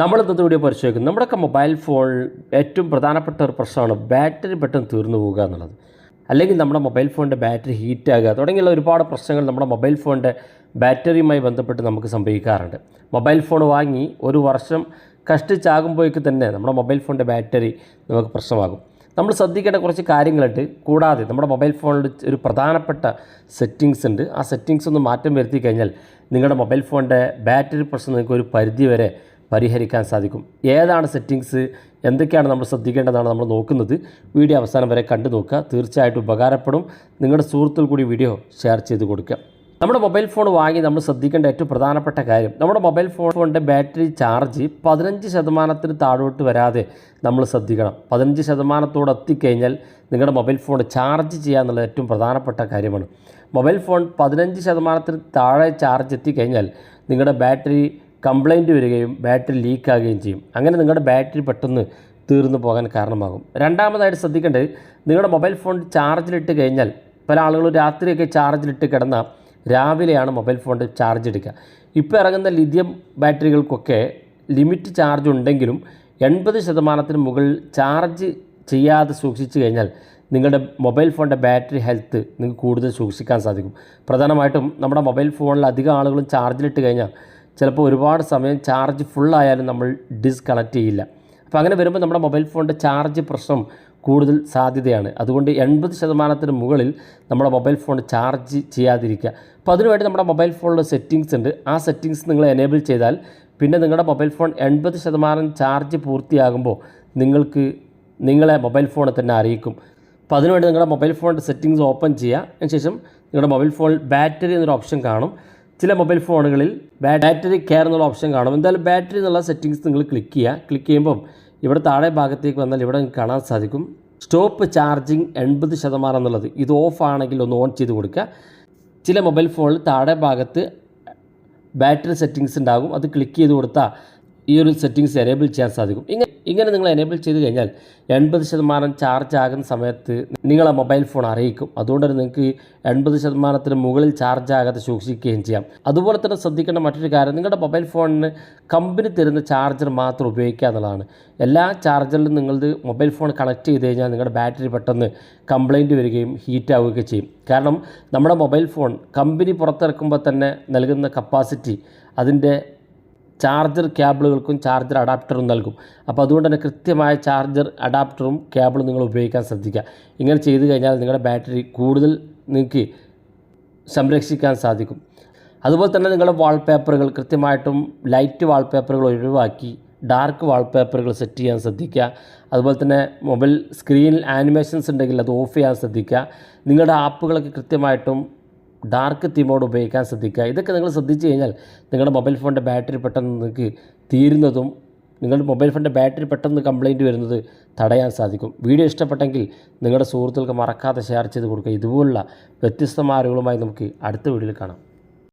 നമ്മൾ ഇന്നത്തെ വീഡിയോ പരിശോധിക്കും നമ്മുടെയൊക്കെ മൊബൈൽ ഫോൺ ഏറ്റവും പ്രധാനപ്പെട്ട ഒരു പ്രശ്നമാണ് ബാറ്ററി പെട്ടെന്ന് തീർന്നു പോകുക എന്നുള്ളത്. അല്ലെങ്കിൽ നമ്മുടെ മൊബൈൽ ഫോണിന്റെ ബാറ്ററി ഹീറ്റാകുക തുടങ്ങിയുള്ള ഒരുപാട് പ്രശ്നങ്ങൾ നമ്മുടെ മൊബൈൽ ഫോണിന്റെ ബാറ്ററിയുമായി ബന്ധപ്പെട്ട് നമുക്ക് സംഭവിക്കാറുണ്ട്. മൊബൈൽ ഫോൺ വാങ്ങി ഒരു വർഷം കഷ്ടിച്ചാകുമ്പോഴേക്ക് തന്നെ നമ്മുടെ മൊബൈൽ ഫോണിന്റെ ബാറ്ററി നമുക്ക് പ്രശ്നമാകും. നമ്മൾ ശ്രദ്ധിക്കേണ്ട കുറച്ച് കാര്യങ്ങളുണ്ട്. കൂടാതെ നമ്മുടെ മൊബൈൽ ഫോണിൽ ഒരു പ്രധാനപ്പെട്ട സെറ്റിങ്സ് ഉണ്ട്. ആ സെറ്റിങ്സ് ഒന്ന് മാറ്റം വരുത്തി കഴിഞ്ഞാൽ നിങ്ങളുടെ മൊബൈൽ ഫോണിന്റെ ബാറ്ററി പ്രശ്നം നിങ്ങൾക്ക് ഒരു പരിധി വരെ പരിഹരിക്കാൻ സാധിക്കും. ഏതാണ് സെറ്റിങ്സ്? എന്തൊക്കെയാണ് നമ്മൾ ശ്രദ്ധിക്കേണ്ടതാണ് നമ്മൾ നോക്കുന്നത്? വീഡിയോ അവസാനം വരെ കണ്ടു നോക്കുക. തീർച്ചയായിട്ടും ഉപകാരപ്പെടും. നിങ്ങളുടെ സുഹൃത്തുക്കൾ കൂടി വീഡിയോ ഷെയർ ചെയ്ത് കൊടുക്കുക. നമ്മുടെ മൊബൈൽ ഫോൺ വാങ്ങി നമ്മൾ ശ്രദ്ധിക്കേണ്ട ഏറ്റവും പ്രധാനപ്പെട്ട കാര്യം നമ്മുടെ മൊബൈൽ ഫോണിന്റെ ബാറ്ററി ചാർജ് പതിനഞ്ച് ശതമാനത്തിന് താഴോട്ട് വരാതെ നമ്മൾ ശ്രദ്ധിക്കണം. പതിനഞ്ച് ശതമാനത്തോട് എത്തിക്കഴിഞ്ഞാൽ നിങ്ങളുടെ മൊബൈൽ ഫോൺ ചാർജ് ചെയ്യുക എന്നുള്ളത് ഏറ്റവും പ്രധാനപ്പെട്ട കാര്യമാണ്. മൊബൈൽ ഫോൺ പതിനഞ്ച് ശതമാനത്തിന് താഴെ ചാർജ് എത്തിക്കഴിഞ്ഞാൽ നിങ്ങളുടെ ബാറ്ററി കംപ്ലൈന്റ് വരികയും ബാറ്ററി ലീക്കാകുകയും ചെയ്യും. അങ്ങനെ നിങ്ങളുടെ ബാറ്ററി പെട്ടെന്ന് തീർന്നു പോകാൻ കാരണമാകും. രണ്ടാമതായിട്ട് ശ്രദ്ധിക്കേണ്ടത് നിങ്ങളുടെ മൊബൈൽ ഫോൺ ചാർജിലിട്ട് കഴിഞ്ഞാൽ പല ആളുകളും രാത്രിയൊക്കെ ചാർജിലിട്ട് കിടന്ന രാവിലെയാണ് മൊബൈൽ ഫോണിന്റെ ചാർജ് എടുക്കുക. ഇപ്പോൾ ഇറങ്ങുന്ന ലിഥിയം ബാറ്ററികൾക്കൊക്കെ ലിമിറ്റ് ചാർജ് ഉണ്ടെങ്കിലും എൺപത് ശതമാനത്തിന് മുകളിൽ ചാർജ് ചെയ്യാതെ സൂക്ഷിച്ചു കഴിഞ്ഞാൽ നിങ്ങളുടെ മൊബൈൽ ഫോണിന്റെ ബാറ്ററി ഹെൽത്ത് നിങ്ങൾക്ക് കൂടുതൽ സൂക്ഷിക്കാൻ സാധിക്കും. പ്രധാനമായിട്ടും നമ്മുടെ മൊബൈൽ ഫോണിൽ അധികം ആളുകളും ചാർജിലിട്ട് കഴിഞ്ഞാൽ ചിലപ്പോൾ ഒരുപാട് സമയം ചാർജ് ഫുള്ളായാലും നമ്മൾ ഡിസ്കണക്ട് ചെയ്യില്ല. അപ്പോൾ അങ്ങനെ വരുമ്പോൾ നമ്മുടെ മൊബൈൽ ഫോണിന്റെ ചാർജ് പ്രശ്നം കൂടുതൽ സാധ്യതയാണ്. അതുകൊണ്ട് എൺപത് ശതമാനത്തിന് മുകളിൽ നമ്മുടെ മൊബൈൽ ഫോൺ ചാർജ് ചെയ്യാതിരിക്കുക. അപ്പോൾ അതിനുവേണ്ടി നമ്മുടെ മൊബൈൽ ഫോണിൽ സെറ്റിങ്സ് ഉണ്ട്. ആ സെറ്റിങ്സ് നിങ്ങൾ എനേബിൾ ചെയ്താൽ പിന്നെ നിങ്ങളുടെ മൊബൈൽ ഫോൺ എൺപത് ശതമാനം ചാർജ് പൂർത്തിയാകുമ്പോൾ നിങ്ങൾക്ക് നിങ്ങളെ മൊബൈൽ ഫോണിൽ തന്നെ അറിയിക്കും. അപ്പോൾ അതിനുവേണ്ടി നിങ്ങളുടെ മൊബൈൽ ഫോണിന്റെ സെറ്റിങ്സ് ഓപ്പൺ ചെയ്യുക. അതിനുശേഷം നിങ്ങളുടെ മൊബൈൽ ഫോണിൽ ബാറ്ററി എന്നൊരു ഓപ്ഷൻ കാണും. ചില മൊബൈൽ ഫോണുകളിൽ ബാറ്ററി കെയർ എന്നുള്ള ഓപ്ഷൻ കാണും. എന്തായാലും ബാറ്ററി എന്നുള്ള സെറ്റിങ്സ് നിങ്ങൾ ക്ലിക്ക് ചെയ്യുക. ക്ലിക്ക് ചെയ്യുമ്പം ഇവിടെ താഴെ ഭാഗത്തേക്ക് വന്നാൽ ഇവിടെ കാണാൻ സാധിക്കും. സ്റ്റോപ്പ് ചാർജിങ് എൺപത് ശതമാനം എന്നുള്ളത്. ഇത് ഓഫ് ആണെങ്കിൽ ഒന്ന് ഓൺ ചെയ്ത് കൊടുക്കുക. ചില മൊബൈൽ ഫോണിൽ താഴെ ഭാഗത്ത് ബാറ്ററി സെറ്റിങ്സ് ഉണ്ടാകും. അത് ക്ലിക്ക് ചെയ്ത് കൊടുത്താൽ ഈ ഒരു സെറ്റിങ്സ് എനേബിൾ ചെയ്യാൻ സാധിക്കും. ഇങ്ങനെ ഇങ്ങനെ നിങ്ങൾ എനേബിൾ ചെയ്ത് കഴിഞ്ഞാൽ എൺപത് ശതമാനം ചാർജ് ആകുന്ന സമയത്ത് നിങ്ങളെ മൊബൈൽ ഫോൺ അറിയിക്കും. അതുകൊണ്ട് തന്നെ നിങ്ങൾക്ക് എൺപത് ശതമാനത്തിന് മുകളിൽ ചാർജ് ആകാതെ സൂക്ഷിക്കുകയും ചെയ്യാം. അതുപോലെ തന്നെ ശ്രദ്ധിക്കേണ്ട മറ്റൊരു കാര്യം നിങ്ങളുടെ മൊബൈൽ ഫോണിന് കമ്പനി തരുന്ന ചാർജർ മാത്രം ഉപയോഗിക്കുക എന്നുള്ളതാണ്. എല്ലാ ചാർജറിലും നിങ്ങളത് മൊബൈൽ ഫോൺ കണക്ട് ചെയ്ത് കഴിഞ്ഞാൽ നിങ്ങളുടെ ബാറ്ററി പെട്ടെന്ന് കംപ്ലൈന്റ് വരികയും ഹീറ്റ് ആവുകയൊക്കെ ചെയ്യും. കാരണം നമ്മുടെ മൊബൈൽ ഫോൺ കമ്പനി പുറത്തിറക്കുമ്പോൾ തന്നെ നൽകുന്ന കപ്പാസിറ്റി അതിന്റെ ചാർജർ കേബിളുകൾക്കും ചാർജർ അഡാപ്റ്ററും നൽകും. അപ്പോൾ അതുകൊണ്ട് തന്നെ കൃത്യമായ ചാർജർ അഡാപ്റ്ററും കേബിളും നിങ്ങൾ ഉപയോഗിക്കാൻ ശ്രദ്ധിക്കുക. ഇങ്ങനെ ചെയ്തു കഴിഞ്ഞാൽ നിങ്ങളുടെ ബാറ്ററി കൂടുതൽ നിങ്ങൾക്ക് സംരക്ഷിക്കാൻ സാധിക്കും. അതുപോലെ തന്നെ നിങ്ങളുടെ വാൾപേപ്പറുകൾ കൃത്യമായിട്ടും ലൈറ്റ് വാൾപേപ്പറുകൾ ഒഴിവാക്കി ഡാർക്ക് വാൾപേപ്പറുകൾ സെറ്റ് ചെയ്യാൻ ശ്രദ്ധിക്കുക. അതുപോലെ തന്നെ മൊബൈൽ സ്ക്രീനിൽ ആനിമേഷൻസ് ഉണ്ടെങ്കിൽ അത് ഓഫ് ചെയ്യാൻ ശ്രദ്ധിക്കുക. നിങ്ങളുടെ ആപ്പുകളൊക്കെ കൃത്യമായിട്ടും ഡാർക്ക് തീമോട് ഉപയോഗിക്കാൻ ശ്രദ്ധിക്കുക. ഇതൊക്കെ നിങ്ങൾ ശ്രദ്ധിച്ചു കഴിഞ്ഞാൽ നിങ്ങളുടെ മൊബൈൽ ഫോണിന്റെ ബാറ്ററി പെട്ടെന്ന് നിങ്ങൾക്ക് തീരുന്നതും നിങ്ങളുടെ മൊബൈൽ ഫോണിന്റെ ബാറ്ററി പെട്ടെന്ന് കംപ്ലൈന്റ് വരുന്നത് തടയാൻ സാധിക്കും. വീഡിയോ ഇഷ്ടപ്പെട്ടെങ്കിൽ നിങ്ങളുടെ സുഹൃത്തുക്കൾക്ക് മറക്കാതെ ഷെയർ ചെയ്ത് കൊടുക്കുക. ഇതുപോലുള്ള വ്യത്യസ്തമായ അറിവുകളുമായി നമുക്ക് അടുത്ത വീഡിയോയിൽ കാണാം.